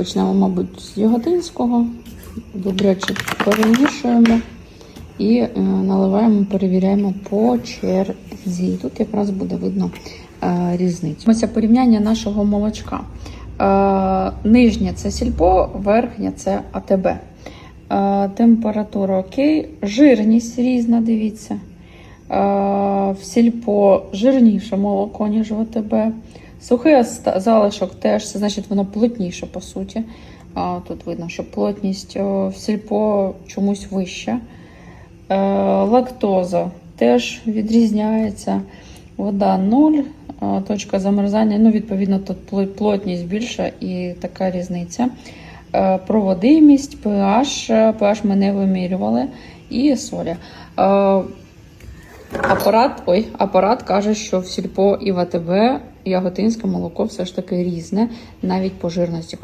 Почнемо, мабуть, з Яготинського. Добряче перемішуємо і е, наливаємо, перевіряємо по черзі. Тут якраз буде видно е, різницю. Ось порівняння нашого молочка. Е, нижнє це сільпо, верхнє це АТБ. Температура окей, жирність різна, дивіться. В сільпо жирніше молоко, ніж в АТБ. Сухий залишок теж, це значить воно плотніше по суті. Тут видно, що плотність в сільпо чомусь вища. Е, лактоза теж відрізняється. Вода 0, е, точка замерзання. Ну, відповідно, тут плотність більша і така різниця. Е, проводимість, pH, pH ми не вимірювали, і солі. Е, Апарат, ой, апарат каже, що в сільпо і в яготинське молоко все ж таки різне, навіть по жирності.